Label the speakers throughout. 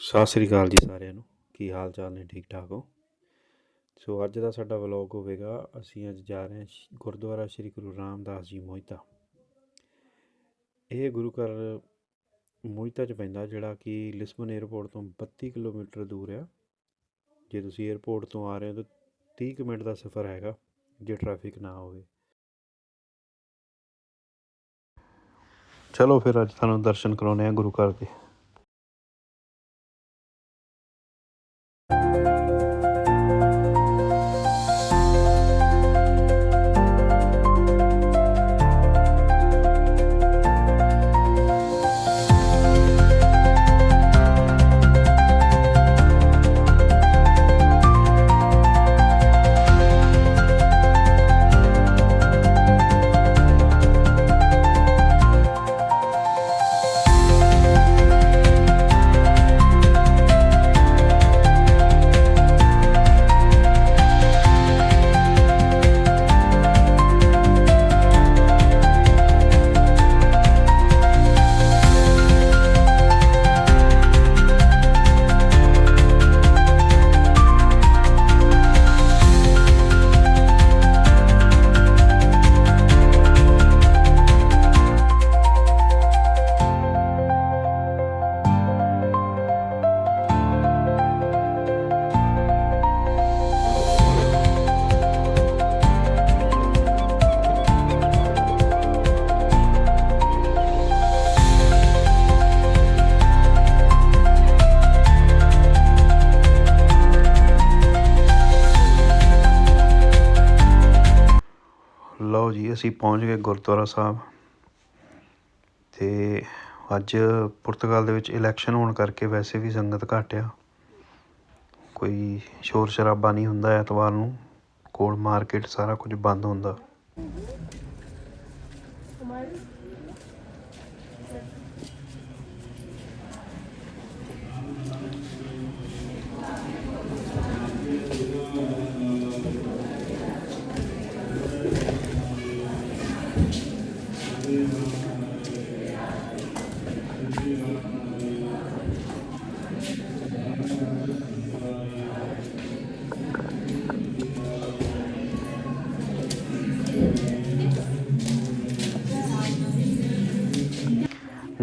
Speaker 1: ਸਤਿ ਸ੍ਰੀ ਅਕਾਲ ਜੀ ਸਾਰਿਆਂ ਨੂੰ। ਕੀ ਹਾਲ ਚਾਲ ਨੇ? ਠੀਕ ਠਾਕ ਹੋ? ਸੋ ਅੱਜ ਦਾ ਸਾਡਾ ਵਲੌਗ ਹੋਵੇਗਾ। ਅਸੀਂ ਅੱਜ ਜਾ ਰਹੇ ਹਾਂ ਸ਼- ਗੁਰਦੁਆਰਾ ਸ੍ਰੀ ਗੁਰੂ ਰਾਮਦਾਸ ਜੀ ਮੋਹਿਤਾ। ਇਹ ਗੁਰੂ ਘਰ ਮੋਹਿਤਾ ਚ ਪੈਂਦਾ, ਜਿਹੜਾ ਕਿ ਲਿਸਬਨ 에ਅਰਪੋਰਟ ਤੋਂ 32 ਕਿਲੋਮੀਟਰ ਦੂਰ ਆ। ਜੇ ਤੁਸੀਂ 에ਅਰਪੋਰਟ ਤੋਂ ਆ ਰਹੇ ਹੋ ਤਾਂ 30 ਕੁ ਮਿੰਟ ਦਾ ਸਫ਼ਰ ਹੈਗਾ, ਜੇ ਟ੍ਰੈਫਿਕ ਨਾ ਹੋਵੇ। ਚਲੋ ਫਿਰ ਅੱਜ ਤੁਹਾਨੂੰ ਦਰਸ਼ਨ ਕਰਾਉਣੇ ਆ ਗੁਰੂ ਘਰ ਦੇ। ਅਸੀਂ ਪਹੁੰਚ ਗਏ ਗੁਰਦੁਆਰਾ ਸਾਹਿਬ ਅਤੇ ਅੱਜ ਪੁਰਤਗਾਲ ਦੇ ਵਿੱਚ ਇਲੈਕਸ਼ਨ ਹੋਣ ਕਰਕੇ ਵੈਸੇ ਵੀ ਸੰਗਤ ਘੱਟ ਆ। ਕੋਈ ਸ਼ੋਰ ਸ਼ਰਾਬਾ ਨਹੀਂ ਹੁੰਦਾ ਐਤਵਾਰ ਨੂੰ, ਕੋਲ ਮਾਰਕੀਟ ਸਾਰਾ ਕੁਝ ਬੰਦ ਹੁੰਦਾ।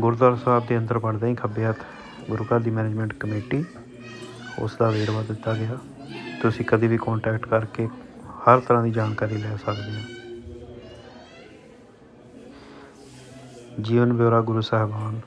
Speaker 1: ਗੁਰਦੁਆਰਾ ਸਾਹਿਬ ਦੇ ਅੰਦਰ ਵੜਦੇ ਹੀ ਖੱਬੇ ਹੱਥ ਗੁਰੂ ਘਰ ਦੀ ਮੈਨੇਜਮੈਂਟ ਕਮੇਟੀ, ਉਸ ਦਾ ਵੇਰਵਾ ਦਿੱਤਾ ਗਿਆ। ਤੁਸੀਂ ਕਦੇ ਵੀ ਕੰਟੈਕਟ ਕਰਕੇ ਹਰ ਤਰ੍ਹਾਂ ਦੀ ਜਾਣਕਾਰੀ ਲੈ ਸਕਦੇ ਹੋ। ਜੀਵਨ ਬਿਉਰਾ ਗੁਰੂ ਸਾਹਿਬਾਨ।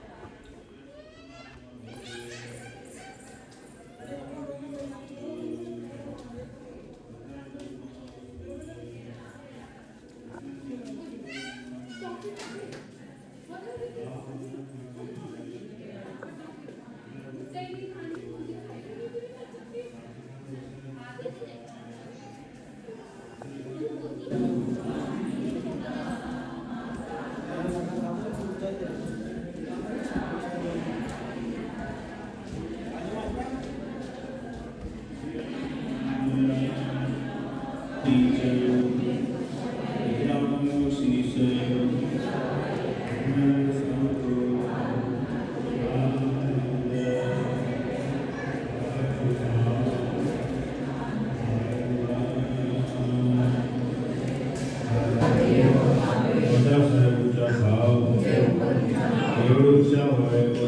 Speaker 2: ਵੱਡਾ ਸਾਹਿਬ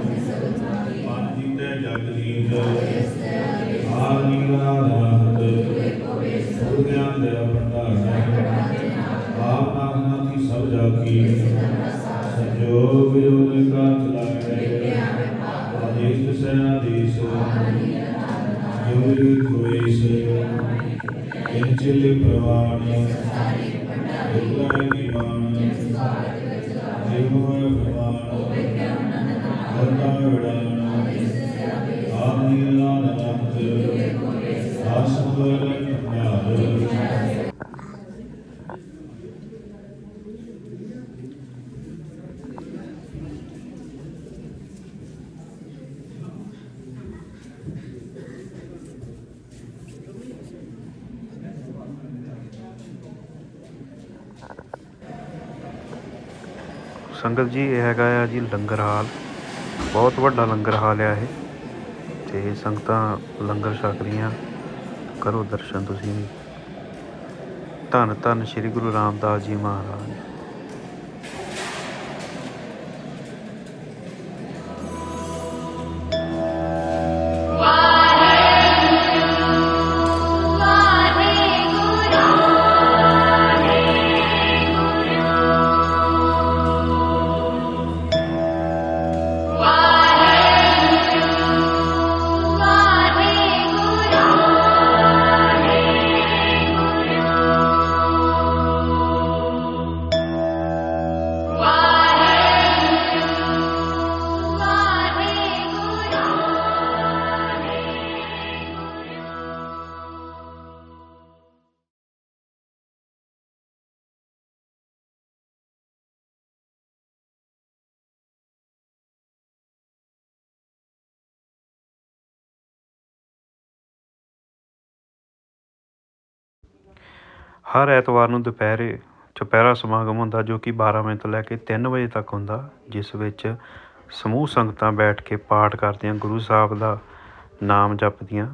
Speaker 1: ਸੰਗਤ ਜੀ, ਇਹ ਹੈਗਾ ਆ ਜੀ ਲੰਗਰ ਹਾਲ। ਬਹੁਤ ਵੱਡਾ ਲੰਗਰ ਹਾਲ ਆ ਇਹ। ਤੇ ਸੰਗਤਾਂ ਲੰਗਰ ਛਕ ਰਹੀਆਂ। ਕਰੋ ਦਰਸ਼ਨ ਤੁਸੀਂ ਵੀ। ਧੰਨ ਧੰਨ ਸ੍ਰੀ ਗੁਰੂ ਰਾਮਦਾਸ ਜੀ ਮਹਾਰਾਜ। ਹਰ ਐਤਵਾਰ ਨੂੰ ਦੁਪਹਿਰੇ ਚੁਪਹਿਰਾ ਸਮਾਗਮ ਹੁੰਦਾ ਜੋ ਕਿ 12 ਵਜੇ ਤੋਂ ਲੈ ਕੇ ਤਿੰਨ ਵਜੇ ਤੱਕ ਹੁੰਦਾ, ਜਿਸ ਵਿੱਚ ਸਮੂਹ ਸੰਗਤਾਂ ਬੈਠ ਕੇ ਪਾਠ ਕਰਦੀਆਂ, ਗੁਰੂ ਸਾਹਿਬ ਦਾ ਨਾਮ ਜਪਦੀਆਂ।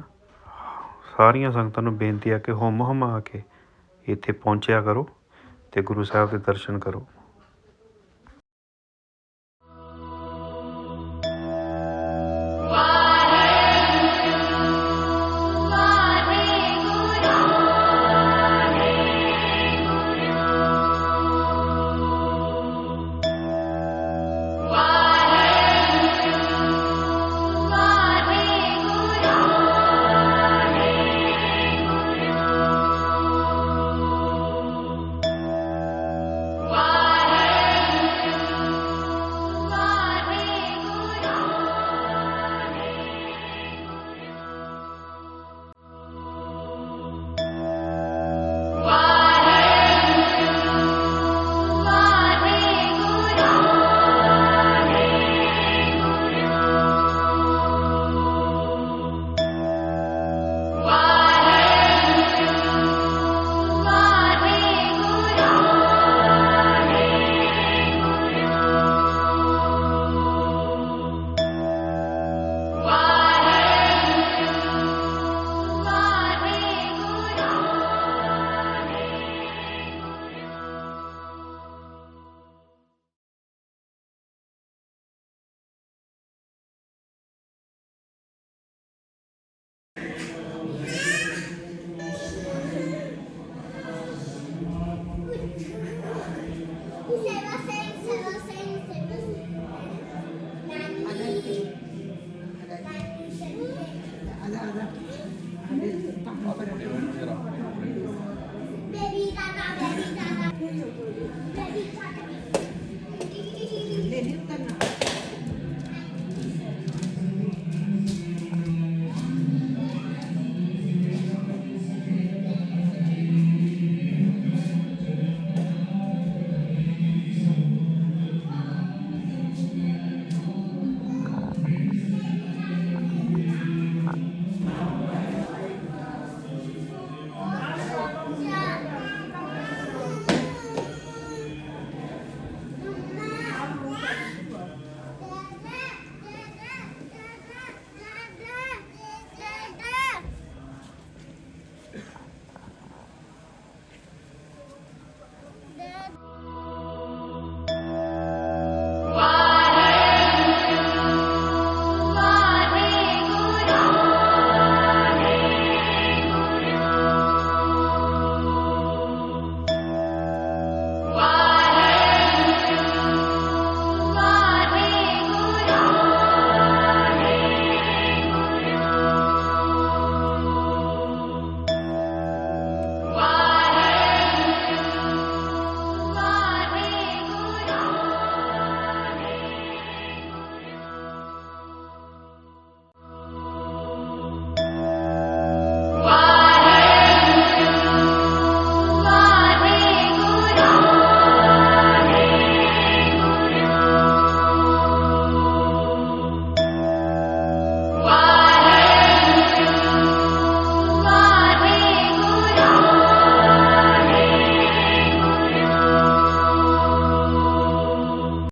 Speaker 1: ਸਾਰੀਆਂ ਸੰਗਤਾਂ ਨੂੰ ਬੇਨਤੀ ਹੈ ਕਿ ਹੁਮ ਹੁਮਾ ਕੇ ਇੱਥੇ ਪਹੁੰਚਿਆ ਕਰੋ ਅਤੇ ਗੁਰੂ ਸਾਹਿਬ ਦੇ ਦਰਸ਼ਨ ਕਰੋ।